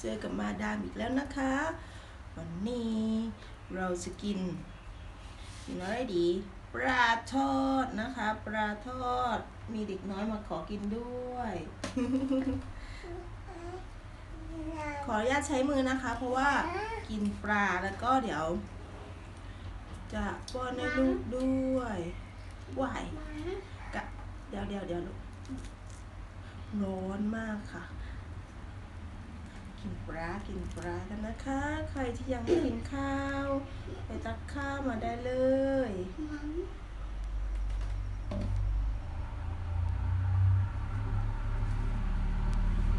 เจอกับมาดามอีกแล้วนะคะ วันนี้เราจะกินกินอะไรดี ปลาทอดนะคะ ปลาทอดมีเด็กน้อยมาขอกินด้วย ขออนุญาตใช้มือนะคะ เพราะว่ากินปลาแล้วก็เดี๋ยว จะป้อนให้ลูกด้วยวายกะเดี๋ยวเดี๋ยวเดี๋ยวลูกร้อนมากค่ะ กินปลา กินปลากันนะคะ ใครที่ยังไม่กินข้าว ไปตักข้าวมาได้เลย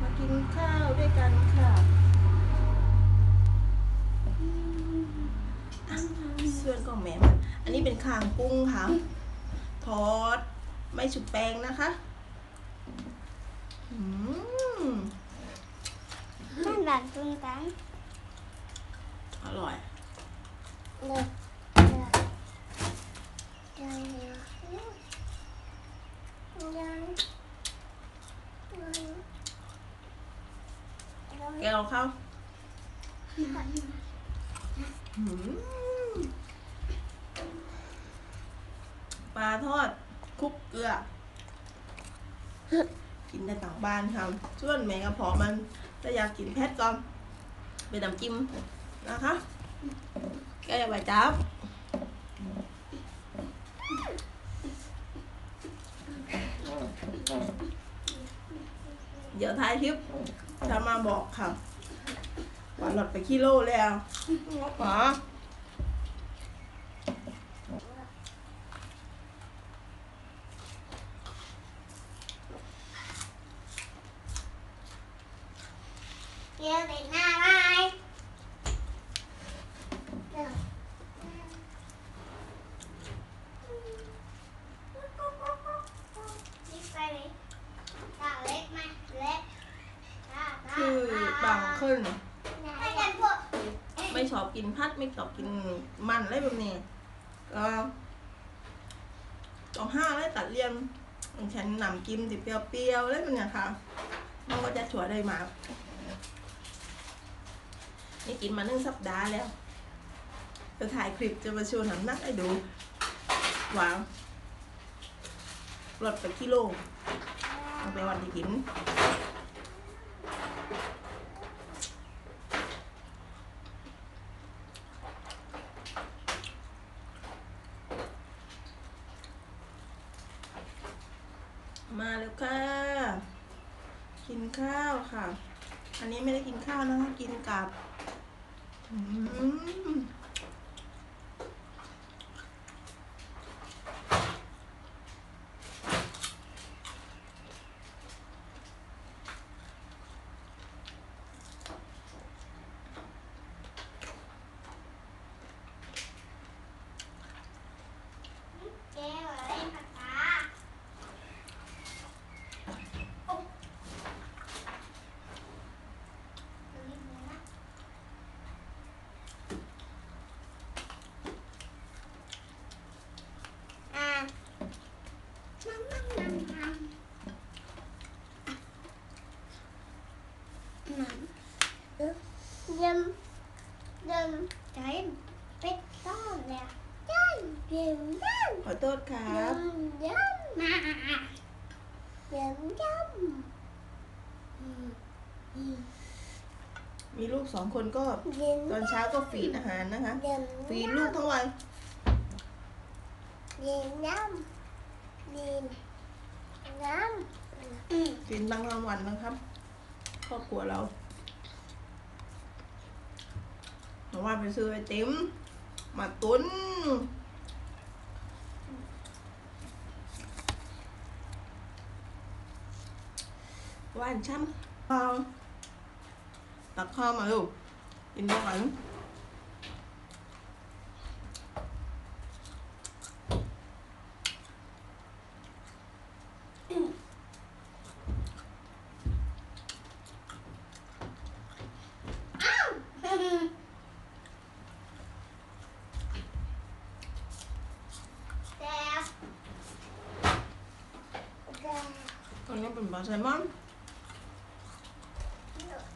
มากินข้าวด้วยกันค่ะส่วนของแม่มันอันนี้เป็นคางกุ้งค่ะ ทอด ไม่ฉุบแป้งนะคะอืม มันแบบตุ้งตังอร่อย เลยยังยังแกเอาเข้าอืมปลาทอดคลุกเกลือ กินได้ต่างบ้านค่ะส่วนแมงกะเพาะมัน จะอยากกินแพทก่อนเป็นน้ำจิ้มนะคะแกอย่าไปจับเดี๋ยวท้ายคลิปจะมาบอกค่ะว่าลดไปกิโลแล้วหรอ ยวเด็กหน้าไว้เดี๋ยวนี่ไปเลยตาเล็กไหมเล็กตาตาคือบางขึ้นให้กันพวกไม่ชอบกินพัดไม่ชอบกินมันอะไรแบบนี้ก็ต้องห้าแล้วตัดเลี่ยมอย่างฉันนำกิมติเปรี้ยวๆอะไรแบบเนี้ยค่ะมันก็จะช่วยได้มาก นี่กินมาหนึ่งสัปดาห์แล้ว จะถ่ายคลิปจะมาโชว์น้ำหนักให้ดูวางลดไปกิโลเอาไปวันที่กินมาแล้วค่ะ กินข้าวค่ะ อันนี้ไม่ได้กินข้าวนะกินกับ อืมยำยำใจเป็ดต้อนเลยยำยำยำขอโทษครับยำยำมายำยำมีลูกสองคนก็ยำตอนเช้าก็ฟีดอาหารนะคะยำฟีดลูกทั้งวันยำยำยำยำกินบางรางวันนะครับ ครอบครัวเราเพราะว่าไปซื้อไอติมมาตุน หวานช่ำข้าวตักข้าวม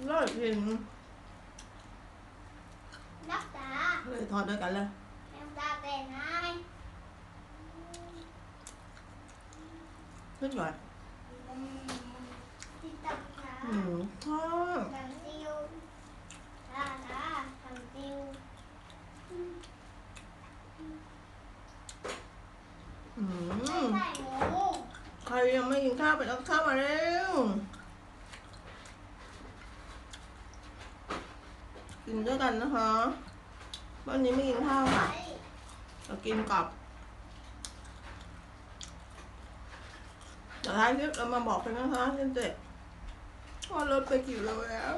าลูกกินด้วยกันแซ่บแซ่บอันนี้เป็นปลาแซลมอนแอร่อยจริงนักตาเลยทอดด้วยกันเลยนักตาเป็นไงขึ้นก่อนที่ตักขาหมูทอดทำติวตาตาทำติวอืไม่มใช่หมูใครยังไม่กินข้าวไปเอาข้าวมาเร็ว กิน ด้วยกันนะคะวันนี้ไม่กินข้าวค่ะจะกินกับเดี๋ยวท้ายคลิปเรามาบอกกันนะคะเจนเจ็ดว่ารถไปกี่โลแล้ว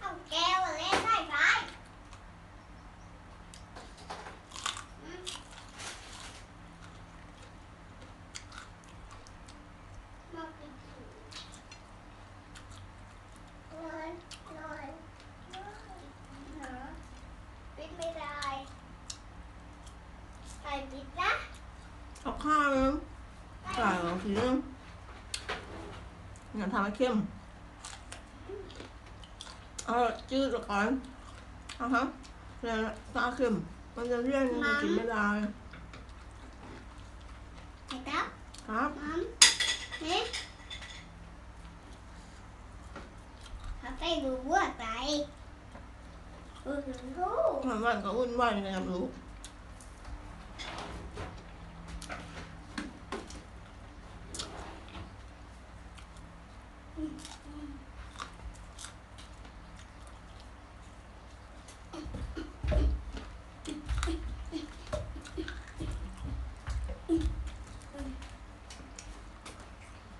เอาแก้วมาเล่นได้ไหมอืมมากินสิโอ้ยโอ้ยโอ้ยหาปิดไม่ได้ใส่ปิดนะ เอาข้าวนะใส่ของสีนึง อย่าทำให้เข้ม เอาจืดก่อนเอาครับแล้วซาเข้ม มันจะเลี่ยนมันกินไม่ได้ใส่ครับครับมัมนี่เขาไปดูวัวไปอือรู้วันวันก็วุ่นวายนะครับลูก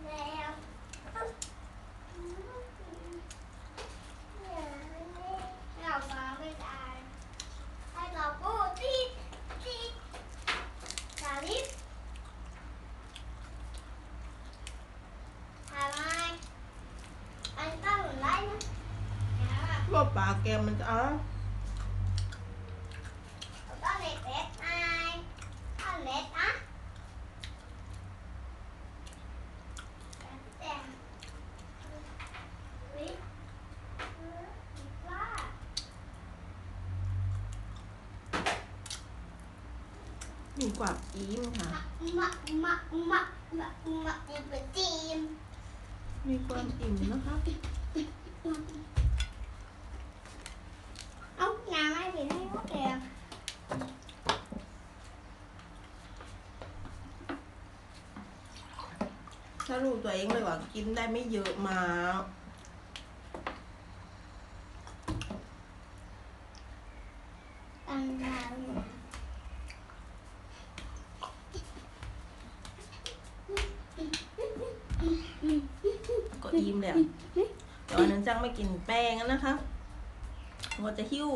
แล้วเราฟังไม่ได้ให้เราพูดที่ที่สาลิปทำไมอันต้องไล่นะ ว่าปลาแกมมันจะเอาต้องเน็ตเน็ตไอต้องเน็ตนะแต่วิว่า มีกว่าอีมค่ะ มะมะมะมะมะจะเป็นทีม มีความอิ่มนะคะ เอาน้ำไม่เป็นให้พวกแก ถ้ารู้ ตัวเองเลยว่ากินได้ไม่เยอะมาตังดาวก็อิ่มเลยอะต่วันนั้นจังไม่กินแป้งนะคะก็จะหิ้ว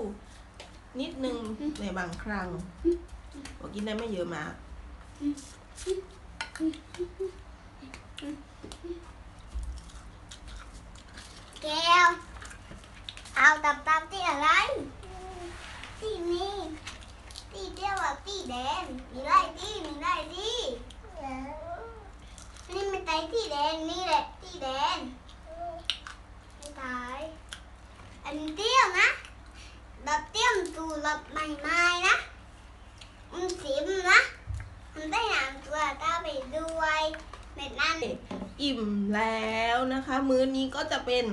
นิดนึงในบางครั้งก็กินได้ไม่เยอะมาก้ว เอาตับตับที่อะไรที่นี่ที่เรียกว่าที่แดงมีไรที่มีไรที่นี่ไม่ใช่ที่แดงนี่แหละที่แดงไม่ใช่อันเตี้ยวนะดับเตี้ยมตูดับใหม่ๆนะมันสิมนะมันได้หนังตัวตาไปด้วยเม็ดนั้นอิ่มแล้วนะคะ มื้อนี้ก็จะเป็น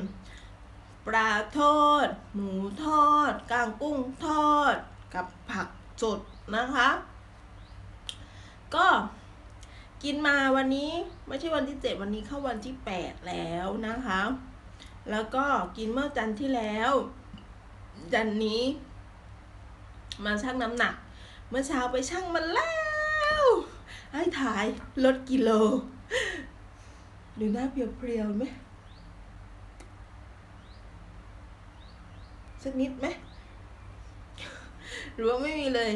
ปลาทอด หมูทอดกางกุ้งทอด กับผักสดนะคะ ก็กินมาวันนี้ไม่ใช่วันที่เจ็ดวันนี้เข้าวันที่แปดแล้วนะคะ แล้วก็กินเมื่อจันที่แล้วจันนี้ มาชั่งน้ำหนัก เมื่อเช้าไปชั่งมันแล้วให้ถ่ายลดกิโลดูหน้าเปรียวๆไหม สักนิดไหมหรือว่าไม่มีเลย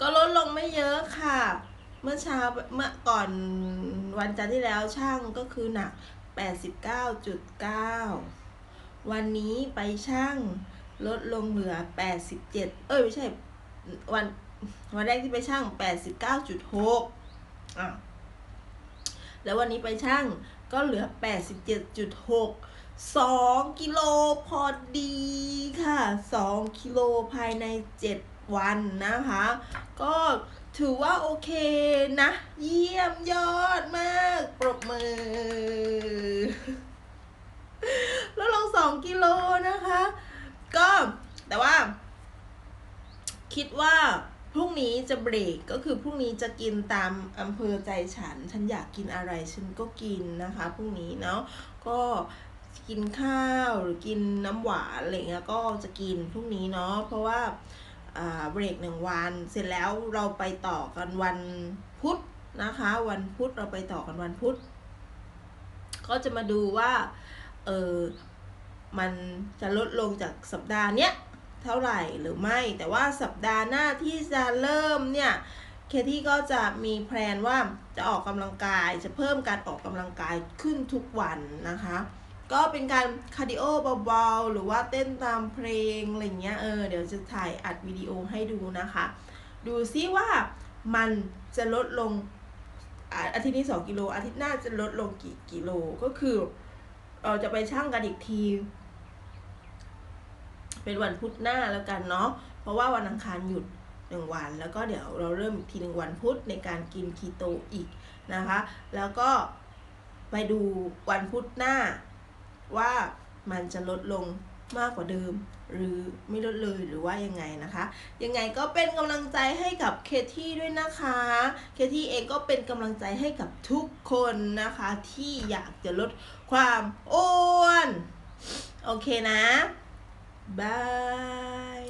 ก็ลดลงไม่เยอะค่ะ เมื่อเช้าเมื่อก่อนวันจันทร์ที่แล้วช่างก็คือหนัก 89.9 วันนี้ไปช่างลดลงเหลือ 87 เอ้ยไม่ใช่วันวันแรกที่ไปช่าง 89.6อะแล้ววันนี้ไปช่างก็เหลือ 87.6 2กิโลพอดีค่ะ2กิโลภายใน7วันนะคะ ก็ถือว่าโอเคนะ เยี่ยมยอดมาก ปรบมือ แล้วลง2กิโลนะคะ ก็แต่ว่า คิดว่าพรุ่งนี้จะเบรกก็คือพรุ่งนี้จะกินตามอำเภอใจฉัน ฉันอยากกินอะไรฉันก็กินนะคะพรุ่งนี้เนาะก็ กินข้าวหรือกินน้ำหวานอะไรเงี้ยก็จะกินพรุ่งนี้เนาะเพราะว่าอ่าเบรกหนึ่งวันเสร็จแล้วเราไปต่อกันวันพุธนะคะ วันพุธเราไปต่อกันวันพุธก็จะมาดูว่าเออมันจะลดลงจากสัปดาห์เนี้ยเท่าไหร่หรือไม่แต่ว่าสัปดาห์หน้าที่จะเริ่มเนี่ยเคที่ก็จะมีแพลนว่าจะออกกำลังกายจะเพิ่มการออกกำลังกายขึ้นทุกวันนะคะ ก็เป็นการคาร์ดิโอเบาๆ หรือว่าเต้นตามเพลงอะไรเงี้ยเออเดี๋ยวจะถ่ายอัดวิดีโอให้ดูนะคะ ดูซิว่ามันจะลดลงอาอาทิตย์นี้ 2 กิโล อาทิตย์หน้าจะลดลงกี่กิโลก็คือเราจะไปชั่งกันอีกที เป็นวันพุธหน้าแล้วกันเนาะเพราะว่าวันอังคารหยุดหนึ่งวัน แล้วก็เดี๋ยวเราเริ่มอีกทีหนึ่งวันพุธในการกินคีโตอีกนะคะ แล้วก็ไปดูวันพุธหน้า ว่ามันจะลดลงมากกว่าเดิม หรือไม่ลดเลยหรือว่ายังไงนะคะ ยังไงก็เป็นกำลังใจให้กับเคที่ด้วยนะคะ เคที่เองก็เป็นกำลังใจให้กับทุกคนนะคะ ที่อยากจะลดความอ้วน โอเคนะบาย